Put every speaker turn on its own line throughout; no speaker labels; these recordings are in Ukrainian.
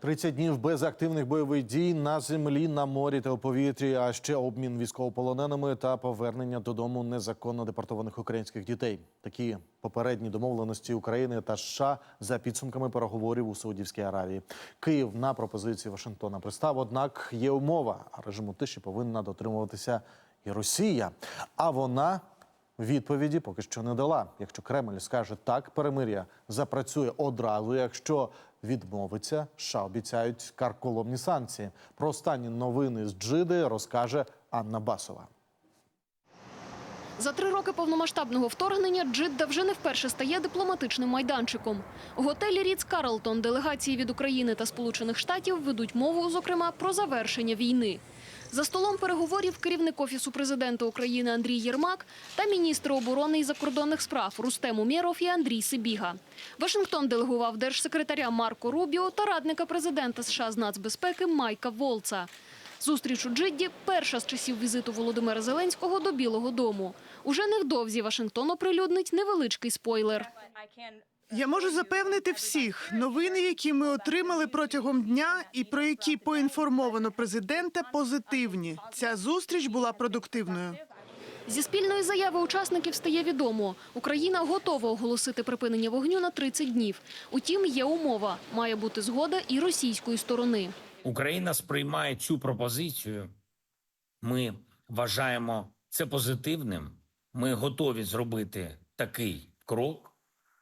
30 днів без активних бойових дій на землі, на морі та у повітрі, а ще обмін військовополоненими та повернення додому незаконно депортованих українських дітей. Такі попередні домовленості України та США за підсумками переговорів у Саудівській Аравії. Київ на пропозиції Вашингтона пристав. Однак є умова, режиму тиші повинна дотримуватися і Росія. А вона Відповіді поки що не дала. Якщо Кремль скаже так, перемир'я запрацює одразу. Якщо відмовиться, США обіцяють карколомні санкції. Про останні новини з Джиди розкаже Анна Басова.
За три роки повномасштабного вторгнення Джидда вже не вперше стає дипломатичним майданчиком. Готелі Ріц Карлтон делегації від України та Сполучених Штатів ведуть мову, зокрема, про завершення війни. За столом переговорів керівник офісу президента України Андрій Єрмак та міністри оборони і закордонних справ Рустем Умєров і Андрій Сибіга. Вашингтон делегував держсекретаря Марко Рубіо та радника президента США з нацбезпеки Майка Волца. Зустріч у Джидді – перша з часів візиту Володимира Зеленського до Білого Дому. Уже невдовзі Вашингтон оприлюднить невеличкий спойлер.
Я можу запевнити всіх, новини, які ми отримали протягом дня, і про які поінформовано президента, позитивні. Ця зустріч була продуктивною.
Зі спільної заяви учасників стає відомо. Україна готова оголосити припинення вогню на 30 днів. Утім, є умова – має бути згода і російської сторони.
Україна сприймає цю пропозицію. Ми вважаємо це позитивним. Ми готові зробити такий крок.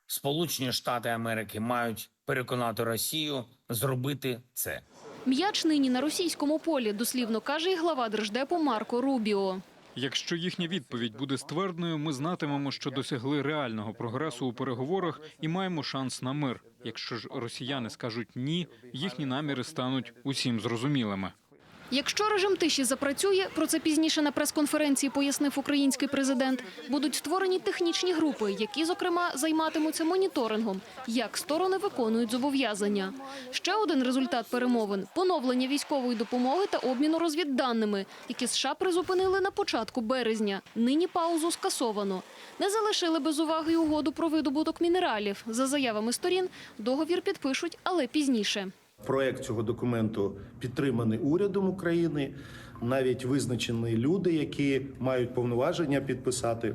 Сполучені Штати Америки мають переконати Росію зробити це.
М'яч нині на російському полі, дослівно каже і глава Держдепу Марко Рубіо.
Якщо їхня відповідь буде ствердною, ми знатимемо, що досягли реального прогресу у переговорах і маємо шанс на мир. Якщо ж росіяни скажуть ні, їхні наміри стануть усім зрозумілими.
Якщо режим тиші запрацює, про це пізніше на прес-конференції пояснив український президент, будуть створені технічні групи, які, зокрема, займатимуться моніторингом, як сторони виконують зобов'язання. Ще один результат перемовин – поновлення військової допомоги та обміну розвідданими, які США призупинили на початку березня. Нині паузу скасовано. Не залишили без уваги й угоду про видобуток мінералів. За заявами сторін, договір підпишуть, але пізніше.
Проект цього документу підтриманий урядом України. Навіть визначені люди, які мають повноваження підписати.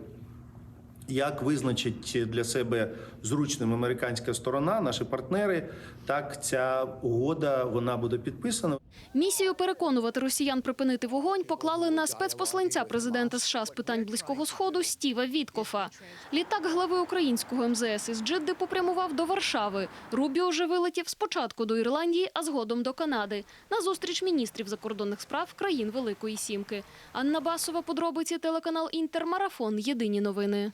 Як визначить для себе зручним американська сторона, наші партнери, так ця угода вона буде підписана.
Місію переконувати росіян припинити вогонь поклали на спецпосланця президента США з питань близького сходу Стіва Віткофа. Літак глави українського МЗС із Джидди попрямував до Варшави. Рубіо вже вилетів спочатку до Ірландії, а згодом до Канади на зустріч міністрів закордонних справ країн Великої Сімки. Анна Басова, подробиці телеканал Інтермарафон. Єдині новини.